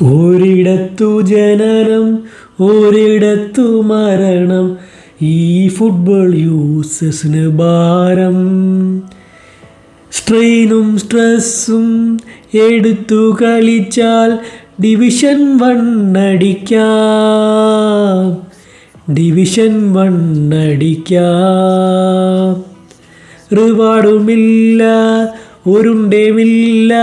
ഒരിടത്തു ജനനം ഒരിടത്തു മരണം. ഈ ഫുട്ബോൾ യൂസസിന് ഭാരം. സ്ട്രെയിനും സ്ട്രെസ്സും എടുത്തു കളിച്ചാൽ ഡിവിഷൻ വണ്ണടിക്കാം ഡിവിഷൻ വണ്ണടിക്കാം റിവാർഡുമില്ല ഒരുണ്ടേമില്ല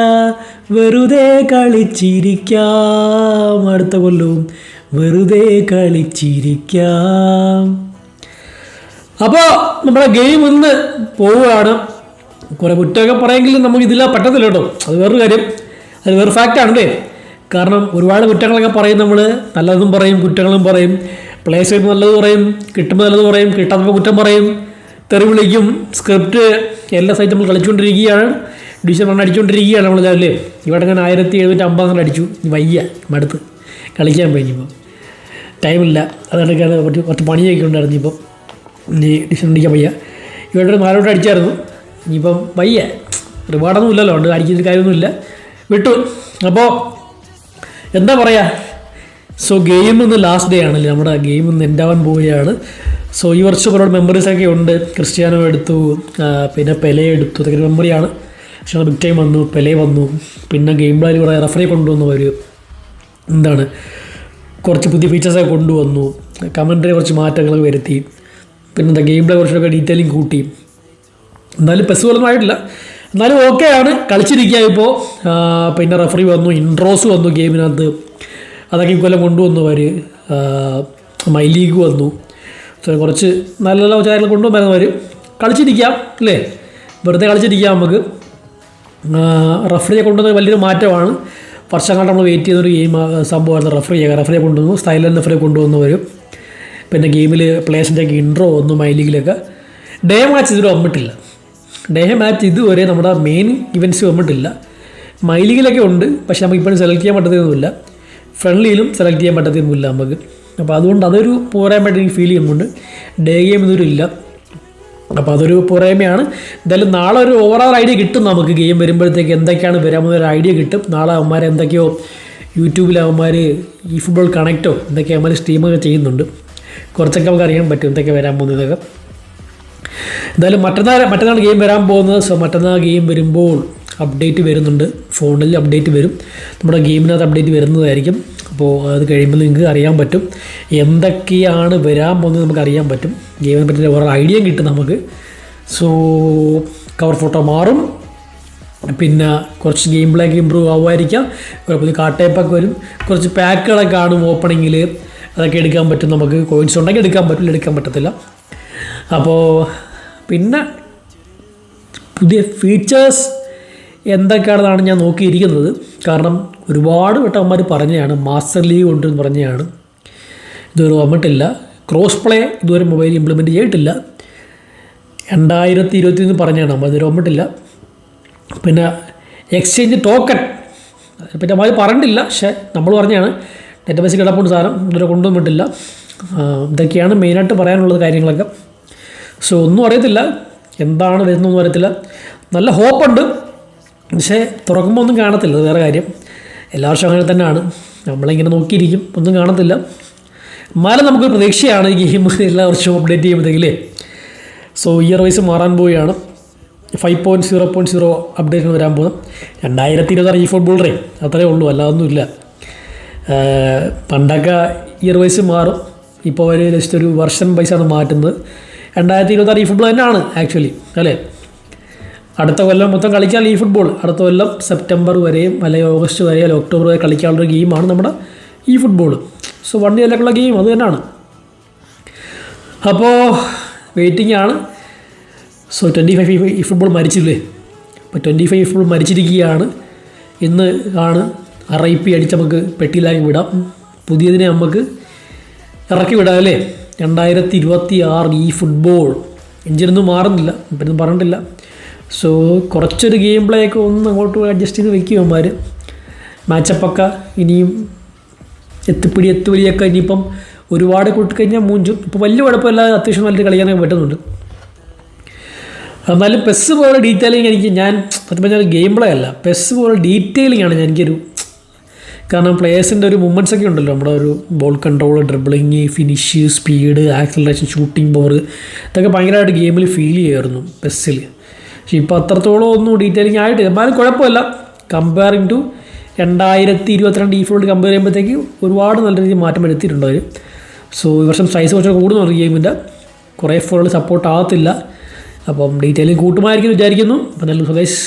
വെറുതെ കളിച്ചിരിക്കാം. അടുത്ത കൊല്ലവും വെറുതെ കളിച്ചിരിക്കാം. അപ്പോൾ നമ്മുടെ ഗെയിം ഇന്ന് പോവുകയാണ്. കുറേ കുറ്റമൊക്കെ പറയെങ്കിലും നമുക്ക് ഇതില്ല പറ്റത്തില്ല കേട്ടോ. അത് വേറൊരു കാര്യം. അത് വേറെ ഫാക്റ്റാണ് അല്ലേ? കാരണം ഒരുപാട് കുറ്റങ്ങളൊക്കെ പറയും നമ്മൾ നല്ലതും പറയും കുറ്റങ്ങളും പറയും. പ്ലേസ് ചെയ്യുമ്പോൾ നല്ലത് പറയും കിട്ടുമ്പോൾ നല്ലത് പറയും കിട്ടാത്തപ്പോൾ കുറ്റം പറയും. തെറി വിളിക്കും സ്ക്രിപ്റ്റ് എല്ലാ സൈറ്റും നമ്മൾ കളിച്ചുകൊണ്ടിരിക്കുകയാണ്. ഡിവിഷൻ വൺ അടിച്ചുകൊണ്ടിരിക്കുകയാണ് നമ്മൾ അല്ലേ? ഇവിടെ ഞാൻ ആയിരത്തി എഴുന്നൂറ്റി അമ്പത് അടിച്ചു. വയ്യ മടുത്ത്. കളിക്കാൻ പോയി ഇനിയിപ്പം. ടൈമില്ല അതെടുക്കാൻ കുറച്ച് കുറച്ച് പണിയൊക്കെ ഉണ്ടായിരുന്നു ഇപ്പം. ഇനി ഡിവിഷൻ അടിക്കാൻ വയ്യ. ഇവിടെ ഒരു നാലോട്ട് അടിച്ചായിരുന്നു. ഇനിയിപ്പം വയ്യ. റിവാർഡൊന്നും ഇല്ലല്ലോ. ഉണ്ട് അടിക്കുന്ന കാര്യമൊന്നുമില്ല വിട്ടു. അപ്പോൾ എന്താ പറയുക സോ ഗെയിം ഇന്ന് ലാസ്റ്റ് ഡേ ആണല്ലേ? നമ്മുടെ ഗെയിം ഇന്ന് ആവാൻ പോവുകയാണ്. സോ ഈ വർഷം ഒരുപാട് മെമ്മറീസൊക്കെ ഉണ്ട്. ക്രിസ്ത്യാനോ എടുത്തു. പിന്നെ പെലെ എടുത്തു. അതൊക്കെ മെമ്മറിയാണ് പക്ഷേ ബിഗ് ടൈം വന്നു പെലെ വന്നു. പിന്നെ ഗെയിം പ്ലാനിൽ കുറേ റഫറി കൊണ്ടുവന്നു അവർ എന്താണ്? കുറച്ച് പുതിയ ഫീച്ചേഴ്സൊക്കെ കൊണ്ടുവന്നു. കമന്ററി കുറച്ച് മാറ്റങ്ങളൊക്കെ വരുത്തി. പിന്നെ എന്താ ഗെയിം പ്ലേ കുറച്ചൊക്കെ ഡീറ്റെയിലിംഗ് കൂട്ടി. എന്നാലും പെസ് പോലൊന്നും ആയിട്ടില്ല. എന്നാലും ഓക്കെ ആണ്. കളിച്ചിരിക്കുക ഇപ്പോൾ പിന്നെ റഫറി വന്നു ഇൻട്രോസ് വന്നു ഗെയിമിനകത്ത് അതൊക്കെ ഇക്കൊല്ലം കൊണ്ടുവന്നു അവർ മൈ ലീഗ് വന്നു. കുറച്ച് നല്ല നല്ല കാര്യങ്ങൾ കൊണ്ടുവന്നവർ കളിച്ചിരിക്കാം അല്ലേ? വെറുതെ കളിച്ചിരിക്കാം നമുക്ക്. റഫറിയെ കൊണ്ടുവന്ന വലിയൊരു മാറ്റമാണ്. വർഷങ്ങളായിട്ട് നമ്മൾ വെയിറ്റ് ചെയ്യുന്നൊരു ഗെയിം സംഭവമായിരുന്നു റഫറിയെ റഫറിയെ കൊണ്ടുവന്നു. സ്റ്റൈലൻ റഫറിയെ കൊണ്ടുവന്നവരും പിന്നെ ഗെയിമിൽ പ്ലേസിന്റെ ഒക്കെ ഇൻട്രോ ഒന്നും മൈ ലീഗിലൊക്കെ ഡേ മാച്ച് ഇതുവരെ വന്നിട്ടില്ല. ഡേ മാച്ച് ഇതുവരെ നമ്മുടെ മെയിൻ ഇവന്റ്സ് വന്നിട്ടില്ല. മൈ ലീഗിലൊക്കെ ഉണ്ട് പക്ഷേ നമുക്ക് ഇപ്പോഴും സെലക്ട് ചെയ്യാൻ പറ്റത്തൊന്നുമില്ല. ഫ്രണ്ട്ലിയിലും സെലക്ട് ചെയ്യാൻ പറ്റത്തൊന്നുമില്ല നമുക്ക്. അപ്പോൾ അതുകൊണ്ട് അതൊരു പോരായ്മ ഫീൽ ചെയ്യുന്നുണ്ട് ഡേ ഗെയിം ഇതുവരെ ഇല്ല. അപ്പോൾ അതൊരു പോരായ്മയാണ് എന്തായാലും നാളെ ഒരു ഓവറോൾ ഐഡിയ കിട്ടും നമുക്ക് ഗെയിം വരുമ്പോഴത്തേക്ക് എന്തൊക്കെയാണ് വരാമെന്നൊരു ഐഡിയ കിട്ടും. നാളെ അവന്മാർ എന്തൊക്കെയോ യൂട്യൂബിൽ അവന്മാർ ഈ ഫുട്ബോൾ കണക്റ്റോ എന്തൊക്കെ അവന്മാർ സ്ട്രീമൊക്കെ ചെയ്യുന്നുണ്ട്. കുറച്ചൊക്കെ നമുക്ക് അറിയാൻ പറ്റും എന്തൊക്കെ വരാൻ പോകുന്നതൊക്കെ എന്തായാലും മറ്റന്നാൾ മറ്റന്നാൾ ഗെയിം വരാൻ പോകുന്നത് സോ മറ്റന്നാൾ ഗെയിം വരുമ്പോൾ അപ്ഡേറ്റ് വരുന്നുണ്ട്. ഫോണിൽ അപ്ഡേറ്റ് വരും. നമ്മുടെ ഗെയിമിനകത്ത് അപ്ഡേറ്റ് വരുന്നതായിരിക്കും. അപ്പോൾ അത് കഴിയുമ്പോൾ നിങ്ങൾക്ക് അറിയാൻ പറ്റും എന്തൊക്കെയാണ് വരാൻ പോകുന്നത് നമുക്ക് അറിയാൻ പറ്റും. ഗെയിമിനെ പറ്റി ഓരോ ഐഡിയ കിട്ടും നമുക്ക്. സോ കവർ ഫോട്ടോ മാറും. പിന്നെ കുറച്ച് ഗെയിം പ്ലേക്ക് ഇമ്പ്രൂവ് ആവുമായിരിക്കാം. ഒരു പുതിയ കാട്ടേപ്പൊക്കെ വരും. കുറച്ച് പാക്കുകളൊക്കെ കാണും ഓപ്പണിങ്ങിൽ അതൊക്കെ എടുക്കാൻ പറ്റും നമുക്ക്. കോയിൻസ് ഉണ്ടെങ്കിൽ എടുക്കാൻ പറ്റില്ല എടുക്കാൻ പറ്റത്തില്ല. അപ്പോൾ പിന്നെ പുതിയ ഫീച്ചേഴ്സ് എന്തൊക്കെയാണെന്നാണ് ഞാൻ നോക്കിയിരിക്കുന്നത്. കാരണം ഒരുപാട് വട്ടന്മാർ പറഞ്ഞതാണ് മാസ്റ്റർ ലീഗ് കൊണ്ടുവന്ന് പറഞ്ഞതാണ്. ഇതുവരെ വന്നിട്ടില്ല. ക്രോസ് പ്ലേ ഇതുവരെ മൊബൈൽ ഇംപ്ലിമെന്റ് ചെയ്തിട്ടില്ല. രണ്ടായിരത്തി ഇരുപത്തി ഒന്ന് പറഞ്ഞാണ് നമ്മൾ ഇതുവരെ വന്നിട്ടില്ല. പിന്നെ എക്സ്ചേഞ്ച് ടോക്കൺ അതിനെപ്പറ്റി നമ്മൾ പറഞ്ഞിട്ടില്ല. പക്ഷേ നമ്മൾ പറഞ്ഞാണ് ഡേറ്റ ബേസ് കിടപ്പുണ്ട് സാധനം ഇതുവരെ കൊണ്ടുവന്നിട്ടില്ല ഇതൊക്കെയാണ് മെയിനായിട്ട് പറയാനുള്ളത് കാര്യങ്ങളൊക്കെ. സോ ഒന്നും അറിയത്തില്ല. എന്താണ് വരുന്നതെന്നും അറിയത്തില്ല. നല്ല ഹോപ്പുണ്ട് പക്ഷേ തുറക്കുമ്പോൾ ഒന്നും കാണത്തില്ല വേറെ കാര്യം. എല്ലാ വർഷവും അങ്ങനെ തന്നെയാണ്. നമ്മളിങ്ങനെ നോക്കിയിരിക്കും ഒന്നും കാണത്തില്ല. എന്നാലും നമുക്കൊരു പ്രതീക്ഷയാണ് ഈ ഗെയിം എല്ലാ വർഷവും അപ്ഡേറ്റ് ചെയ്യുമ്പോഴത്തേക്കില്ലേ സോ ഇയർ വൈസ് മാറാൻ പോവുകയാണ്. Five point zero point zero update വരാൻ പോകുന്നത്. രണ്ടായിരത്തി ഇരുപത്താറ് ഈ ഫുട്ബോൾ റേ അത്രേ ഉള്ളൂ അല്ലാതൊന്നുമില്ല പണ്ടൊക്കെ ഇയർ വൈസ് മാറും. ഇപ്പോൾ ഒരു ജസ്റ്റ് ഒരു വർഷം വൈസാണ് മാറ്റുന്നത്. രണ്ടായിരത്തി ഇരുപത്താറ് ഈ ഫുട്ബോൾ തന്നെയാണ് ആക്ച്വലി അല്ലേ? അടുത്ത കൊല്ലം മൊത്തം കളിക്കാൻ ഈ ഫുട്ബോൾ അടുത്ത കൊല്ലം സെപ്റ്റംബർ വരെയും അല്ലെങ്കിൽ ഓഗസ്റ്റ് വരെയും അല്ലെങ്കിൽ ഒക്ടോബർ വരെ കളിക്കാനുള്ളൊരു ഗെയിമാണ് നമ്മുടെ ഈ ഫുട്ബോൾ സോ വൺ ഇയറിലേക്കുള്ള ഗെയിം അത് തന്നെയാണ്. അപ്പോൾ വെയിറ്റിംഗ് ആണ്. സോ ട്വന്റി ഫൈവ് ഈ ഫുട്ബോൾ മരിച്ചില്ലേ? അപ്പോൾ ട്വന്റി ഫൈവ് ഫുട്ബോൾ മരിച്ചിരിക്കുകയാണ്. ഇന്ന് ആണ് ആർ ഐ പി അടിച്ച് നമുക്ക് പെട്ടിയിലാക്കി വിടാം. പുതിയതിനെ നമുക്ക് ഇറക്കി വിടാം അല്ലേ? രണ്ടായിരത്തി ഇരുപത്തി ആറ് ഈ ഫുട്ബോൾ എഞ്ചിനൊന്നും മാറുന്നില്ല. ഇപ്പം പറഞ്ഞിട്ടില്ല. സോ കുറച്ചൊരു ഗെയിം പ്ലേ ഒക്കെ ഒന്ന് അങ്ങോട്ട് അഡ്ജസ്റ്റ് ചെയ്ത് വെക്കും അവന്മാർ മാച്ചപ്പൊക്കെ ഇനിയും എത്തിപ്പിടി എത്തുപിടിയൊക്കെ ഇനിയിപ്പം ഒരുപാട് കൂട്ടിക്കഴിഞ്ഞാൽ മൂഞ്ചും ഇപ്പോൾ വലിയ കുഴപ്പമില്ലാതെ അത്യാവശ്യം നല്ലൊരു കളിക്കാനൊക്കെ പറ്റുന്നുണ്ട്. എന്നാലും പെസ് പോലെ ഡീറ്റെയിലിംഗ് എനിക്ക് ഞാൻ സത്യം പറഞ്ഞാൽ ഗെയിം പ്ലേ അല്ല. പെസ് പോലെ ഡീറ്റെയിലിംഗ് ആണ് എനിക്കൊരു കാരണം പ്ലേയേഴ്സിന്റെ ഒരു മൂമെന്റ്സ് ഒക്കെ ഉണ്ടല്ലോ. നമ്മുടെ ഒരു ball control dribbling finish speed acceleration shooting power ഇതൊക്കെ ഭയങ്കരമായിട്ട് ഗെയിമിൽ ഫീൽ ചെയ്യുമായിരുന്നു പെസ്സിൽ പക്ഷേ ഇപ്പോൾ അത്രത്തോളം ഒന്നും ഡീറ്റെയിലിംഗ് ആയിട്ട് എന്നാലും കുഴപ്പമില്ല. കമ്പയറിങ് ടു രണ്ടായിരത്തി ഇരുപത്തിരണ്ട് ഈ ഫോണിൽ കമ്പയർ ചെയ്യുമ്പോഴത്തേക്ക് ഒരുപാട് നല്ല രീതിയിൽ മാറ്റം വരുത്തിയിട്ടുണ്ട് അവർ സോ ഈ വർഷം സൈസ് കുറച്ച് കൂടുന്നുണ്ട് ഗെയിമിന്റെ കുറേ ഫോണുകൾ സപ്പോർട്ട് ആകത്തില്ല. അപ്പം ഡീറ്റെയിലിംഗ് കൂട്ടുമായിരിക്കും വിചാരിക്കുന്നു. അപ്പം നല്ല സ്വദേശ്